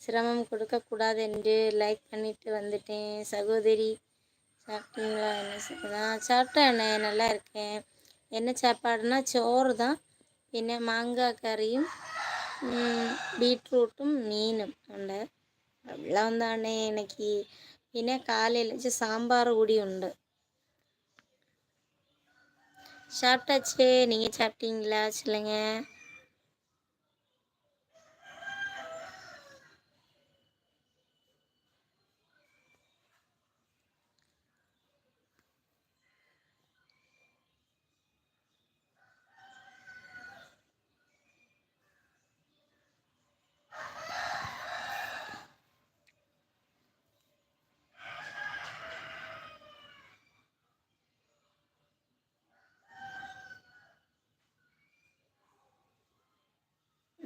சிரமம் கொடுக்கக்கூடாது என்று லைக் பண்ணிட்டு வந்துட்டேன். சகோதரி சாப்பிட்டீங்களா? என்ன நான் சாப்பிட்டேன் நல்லா இருக்கேன். என்ன சாப்பாடுனா சோறு தான். பின்ன மாங்காய் கறியும் பீட்ரூட்டும் மீனும் ഉണ്ട്. വെള്ളം എന്താണ് എനിക്ക്. പിന്നെ കാലയിൽ சாம்பார் സാമ്പാർ உண்டு ഉണ്ട്. சாப்பிட்டாச்சு. நீங்கள் சாப்பிட்டீங்களா சொல்லுங்கள்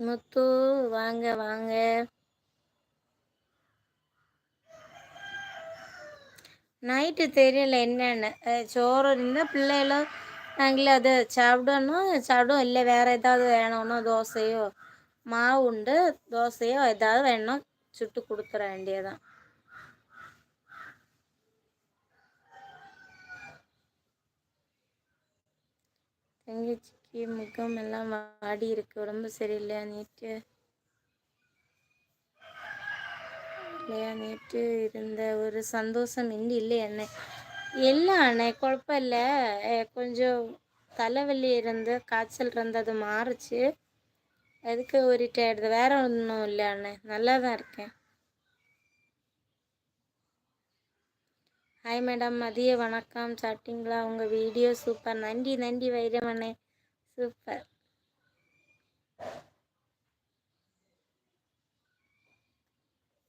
முத்து வாங்க வாங்க. நைட்டு தெரியல என்னென்னு. சோறு இருந்தால் பிள்ளைகளும் நாங்களே அதை சாப்பிடணும் சாப்பிடும் இல்லை வேறு ஏதாவது வேணும்னா தோசையோ மாவு உண்டு. தோசையோ ஏதாவது வேணும் சுட்டு கொடுத்துற வேண்டியதான் தங்கச்சிக்கு முகம் எல்லாம் வாடி இருக்கு. உடம்பு சரியில்லையா நேற்று? இல்லையா நேற்று இருந்த ஒரு சந்தோஷம் இன்னும் இல்லை அண்ணே. இல்லை அண்ணே குழப்பம் இல்லை. கொஞ்சம் தலைவலி இருந்து காய்ச்சல் இருந்து அது மாறுச்சு. அதுக்கு ஒரு டேட் வேற ஒன்றும் இல்லை அண்ணே. நல்லா தான் இருக்கேன். ஹாய் மேடம் மதிய வணக்கம். சாப்பிட்டீங்களா? உங்கள் வீடியோ சூப்பர் நன்றி நன்றி வைரமண்ணே சூப்பர்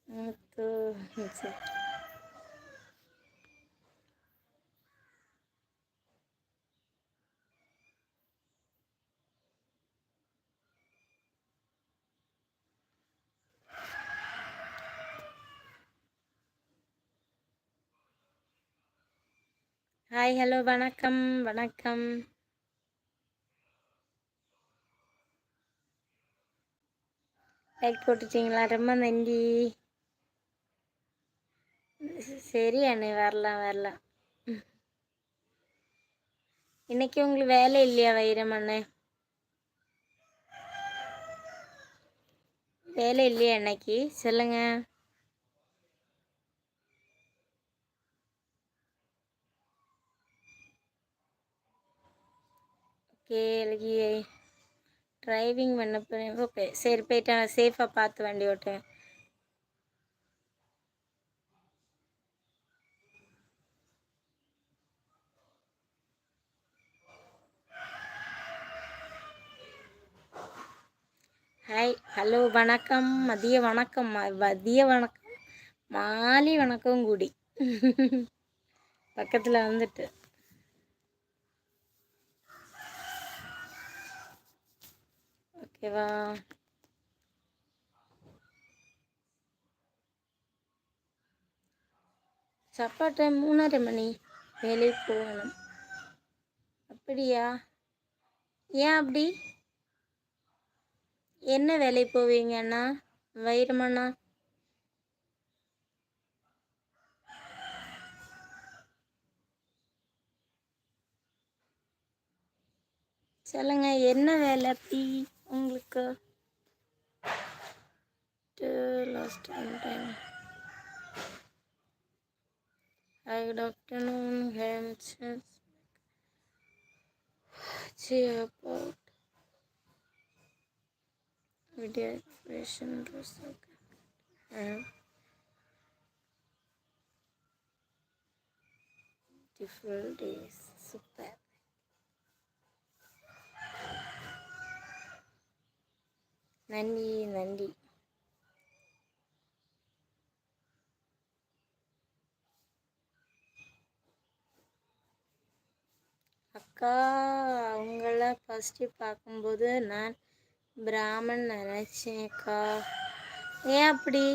முத்து சரி. ஹாய் ஹலோ வணக்கம் வணக்கம். லைக் போட்டுச்சிங்களா ரொம்ப நன்றி. சரி அண்ணே வரலாம் வரலாம். இன்னைக்கு உங்களுக்கு வேலை இல்லையா வைரம் அண்ணே? வேலை இல்லையா இன்னைக்கு? சொல்லுங்கள் ஓகே எனக்கு டிரைவிங் பண்ண போகிறேன் ஓகே சரி போயிட்டேன் சேஃபாக பார்த்து வண்டி ஓட்டுவேன். ஹாய் ஹலோ வணக்கம். மதிய வணக்கம். மதிய வணக்கம். மாலை வணக்கம் கூடி பக்கத்தில் வந்துட்டு. ஓகேவா சாப்பாடு டைம் மூணரை மணி வேலைக்கு போகணும். அப்படியா? ஏன் அப்படி? என்ன வேலைக்கு போவீங்க அண்ணா? வைரமண்ணா? சொல்லுங்க என்ன வேலை அப்படி? உங்களுக்கு last time Hi, good afternoon. Hamsters. See about video expression. Beautiful days. Super. நன்றி நன்றி. அக்கா அவங்கள ஃபஸ்ட்டு பார்க்கும்போது நான் பிராமன் நினச்சேன்க்கா ஏன் அப்படி?